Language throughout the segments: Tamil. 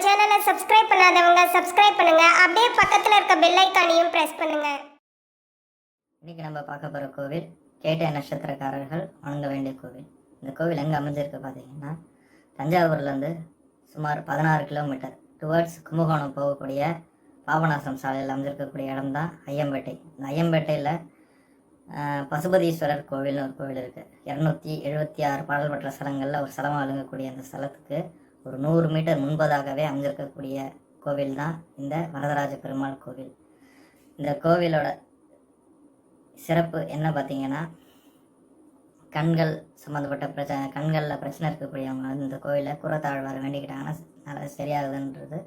சப்ஸ்கிரைப் பண்ணாதவங்க சப்ஸ்கிரைப் பண்ணுங்க. அப்படியே பக்கத்துல இருக்க பெல் ஐக்கானையும் பிரஸ் பண்ணுங்க. இன்னைக்கு நம்ம பார்க்க போகிற கோவில் கேட்ட நட்சத்திரக்காரர்கள் வணங்க வேண்டிய கோவில். இந்த கோவில் எங்கே அமைஞ்சிருக்கு பார்த்தீங்கன்னா தஞ்சாவூர்லேருந்து சுமார் பதினாறு கிலோமீட்டர் டுவர்ட்ஸ் கும்பகோணம் போகக்கூடிய பாபநாசம் சாலையில் அமைஞ்சிருக்கக்கூடிய இடம் தான் ஐயம்பேட்டை. இந்த ஐயம்பேட்டையில் பசுபதீஸ்வரர் கோவில்னு ஒரு கோவில் இருக்குது இரநூத்தி எழுபத்தி ஆறு பாடல் பெற்ற ஸ்தலங்களில் ஒரு ஸ்தலமாக விளங்கக்கூடிய அந்த ஸ்தலத்துக்கு ஒரு நூறு மீட்டர் முன்பதாகவே அமைஞ்சிருக்கக்கூடிய கோவில் தான் இந்த வரதராஜ பெருமாள் கோவில். இந்த கோவிலோட சிறப்பு என்ன பார்த்தீங்கன்னா கண்கள் சம்மந்தப்பட்ட பிரச்சனை கண்களில் பிரச்சனை இருக்கக்கூடியவங்க வந்து இந்த கோவிலில் குரத்தாழ்வார் வேண்டிக்கிட்டாங்கன்னா நல்லா சரியாகுதுன்றது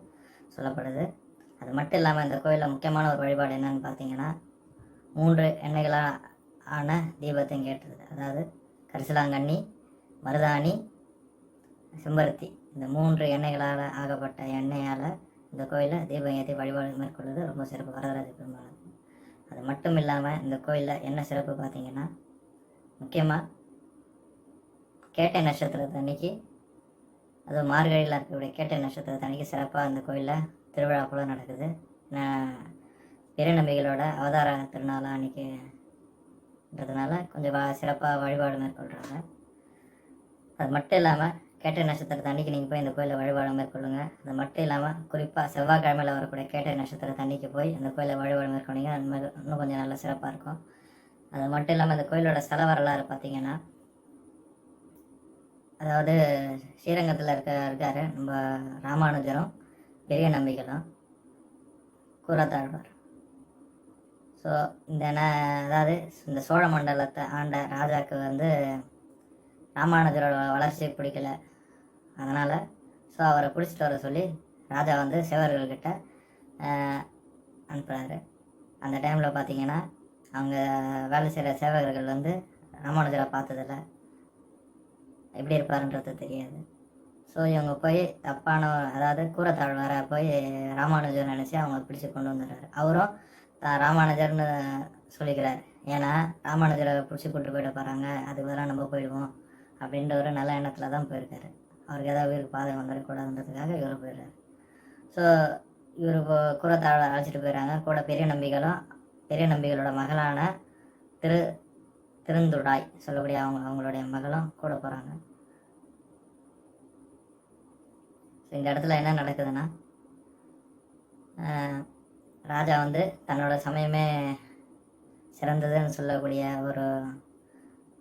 சொல்லப்படுது. அது மட்டும் இல்லாமல் இந்த கோவிலில் முக்கியமான ஒரு வழிபாடு என்னன்னு பார்த்தீங்கன்னா மூன்று எண்ணெய்களாக ஆன தீபத்தையும் கேட்டது. அதாவது கரிசலாங்கண்ணி மருதாணி செம்பருத்தி. இந்த மூன்று எண்ணெய்களால் ஆகப்பட்ட எண்ணெயால் இந்த கோயிலில் தீபம் ஏற்றி வழிபாடு மேற்கொள்வது ரொம்ப சிறப்பு. வரதராஜ பெருமாள். அது மட்டும் இல்லாமல் இந்த கோயிலில் என்ன சிறப்பு பார்த்தீங்கன்னா முக்கியமாக கேட்டை நட்சத்திரத்து அன்னைக்கு அதுவும் மார்கழியில் இருக்கக்கூடிய கேட்டை நட்சத்திரத்து அன்னைக்கு சிறப்பாக இந்த கோயிலில் திருவிழா கூட நடக்குது. நான் பிற நம்பிகளோட அவதார திருநாளாக அன்னைக்குன்றதுனால கொஞ்சம் வா சிறப்பாக வழிபாடு மேற்கொள்கிறாங்க அது மட்டும் இல்லாமல் கேட்டை நட்சத்திரத்தை அன்னைக்கு நீங்கள் போய் இந்த கோயிலில் வழிபாடு மேற்கொள்ளுங்க. அது மட்டும் இல்லாமல் குறிப்பாக செவ்வாய்க்கிழமையில் வரக்கூடிய கேட்டை நட்சத்திரத்தை அன்னைக்கு போய் அந்த கோயிலில் வழிபாடு மேற்கொண்டீங்க அது மாதிரி இன்னும் கொஞ்சம் நல்லா சிறப்பாக இருக்கும். அது மட்டும் இல்லாமல் இந்த கோயிலோட ஸ்தல வரலாறு பார்த்தீங்கன்னா அதாவது ஸ்ரீரங்கத்தில் இருக்க இருக்கார் நம்ம ராமானுஜரும் பெரிய நம்பிகளும் கூறத்தாழ்வார் ஸோ இந்த ந- அதாவது இந்த சோழ மண்டலத்தை ஆண்ட ராஜாக்கு வந்து ராமானுஜரோட வளர்ச்சி பிடிக்கல. அதனால் ஸோ அவரை பிடிச்சிட்டு வர சொல்லி ராஜா வந்து சிவர்கள்கிட்ட அனுப்புகிறாரு அந்த டைமில் பார்த்தீங்கன்னா அவங்க வேலை செய்கிற சேவகர்கள் வந்து ராமானுஜரை பார்த்ததில்ல. எப்படி இருப்பாருன்றது தெரியாது. ஸோ இவங்க போய் தப்பான அதாவது கூறத்தாழ்வாரை போய் ராமானுஜர் நினச்சி அவங்க பிடிச்சி கொண்டு வந்துடுறாரு. அவரும் தான் ராமானுஜர்னு சொல்லிக்கிறார். ஏன்னா ராமானுஜரை பிடிச்சி கூட்டு போயிட போகிறாங்க அதுக்கு பதிலாக நம்ம போயிடுவோம். அப்படின்ற ஒரு நல்ல எண்ணத்தில் தான் போயிருக்காரு. அவருக்கு ஏதாவது உயிருக்கு பாதகம் வந்துடக்கூடாதுன்றதுக்காக இவர் போயிடுறாரு. ஸோ இவர் கூறத்தாழ அழைச்சிட்டு போயிடுறாங்க. கூட பெரிய நம்பிகளும் பெரிய நம்பிகளோட மகளான திரு திருந்துடாய் சொல்லக்கூடிய அவங்க அவங்களுடைய மகளும் கூட போகிறாங்க ஸோ இந்த இடத்துல என்ன நடக்குதுன்னா ராஜா வந்து தன்னோட சமயமே சிறந்ததுன்னு சொல்லக்கூடிய ஒரு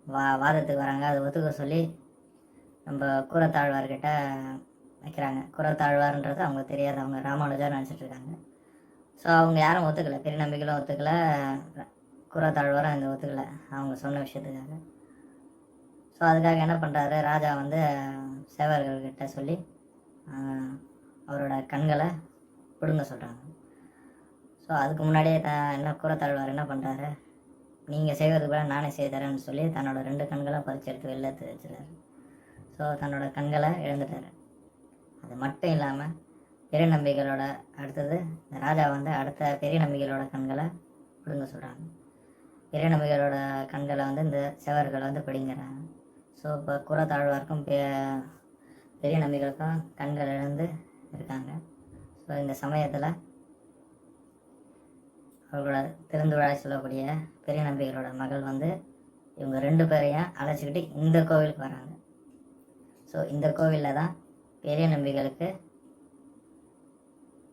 வா வாதத்துக்கு வராங்க. அதை ஒத்துக்க சொல்லி நம்ம கூரத்தாழ்வார்கிட்ட வைக்கிறாங்க. கூரத்தாழ்வார்ன்றது அவங்க தெரியாது அவங்க ராமானுஜர் நினச்சிட்டு இருக்காங்க ஸோ அவங்க யாரும் ஒத்துக்கலை. பெரிய நம்பிக்கைகளும் ஒத்துக்கலை. கூரத்தாழ்வாரும் இந்த ஒத்துக்கலை. அவங்க சொன்ன விஷயத்துக்காக. ஸோ அதுக்காக என்ன பண்ணுறாரு ராஜா வந்து சேவர்கள்கிட்ட சொல்லி அவரோட கண்களை பிடுங்க சொல்கிறாங்க ஸோ அதுக்கு முன்னாடியே த என்ன கூரத்தாழ்வார் என்ன பண்ணுறாரு நீங்கள் செய்வதுக்கு கூட நானே செய்தரேன்னு சொல்லி தன்னோட ரெண்டு கண்களை பறிச்சு எடுத்து வெளில எடுத்து வச்சுறாரு ஸோ தன்னோட கண்களை இழந்துட்டாரு. அது மட்டும் இல்லாமல் பெரிய நம்பிகளோட அடுத்தது இந்த ராஜா வந்து அடுத்த பெரிய நம்பிகளோட கண்களை பிடுங்க சொல்கிறாங்க பெரிய நம்பிகளோட கண்களை வந்து இந்த செவர்கள் வந்து பிடிங்கிறாங்க ஸோ இப்போ குறத்தாழ்வாருக்கும் பெ பெரிய நம்பிகளுக்கும் கண்கள் இழந்து இருக்காங்க. ஸோ இந்த சமயத்தில் அவர்களோட திறந்துவிழா சொல்லக்கூடிய பெரிய நம்பிகளோட மகள் வந்து இவங்க ரெண்டு பேரையும் அழைச்சிக்கிட்டு இந்த கோவிலுக்கு வராங்க. ஸோ இந்த கோவிலில் தான் பெரிய நம்பிகளுக்கு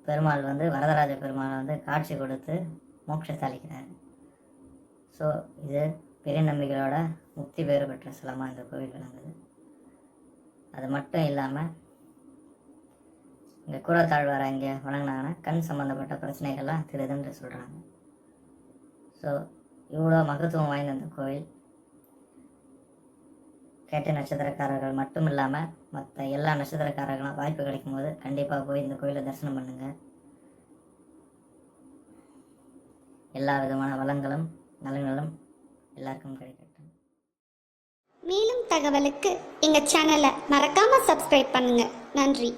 பெருமாள் வந்து வரதராஜ பெருமாள் வந்து காட்சி கொடுத்து மோட்சத்தை அளிக்கிறார். ஸோ இது பெரிய நம்பிகளோட முக்தி பேறு பெற்ற ஸ்தலமாக இந்த கோவில் விளங்குது. அது மட்டும் இல்லாமல் இங்கே கூறத்தாழ்வாரை இங்கே வணங்கினாங்கன்னா கண் சம்மந்தப்பட்ட பிரச்சனைகள்லாம் திருதுன்னு சொல்கிறாங்க ஸோ இவ்வளோ மகத்துவம் வாய்ந்த அந்த கோவில். கேட்ட நட்சத்திரக்காரர்கள் மட்டும் இல்லாமல் மற்ற எல்லா நட்சத்திரக்காரர்களும் வாய்ப்பு கிடைக்கும் போது கண்டிப்பாக போய் இந்த கோயிலை தரிசனம் பண்ணுங்க. எல்லா விதமான வளங்களும் நலன்களும் எல்லாருக்கும் கிடைக்கட்டும். மேலும் தகவலுக்கு எங்கள் சேனலை மறக்காம சப்ஸ்கிரைப் பண்ணுங்க. நன்றி.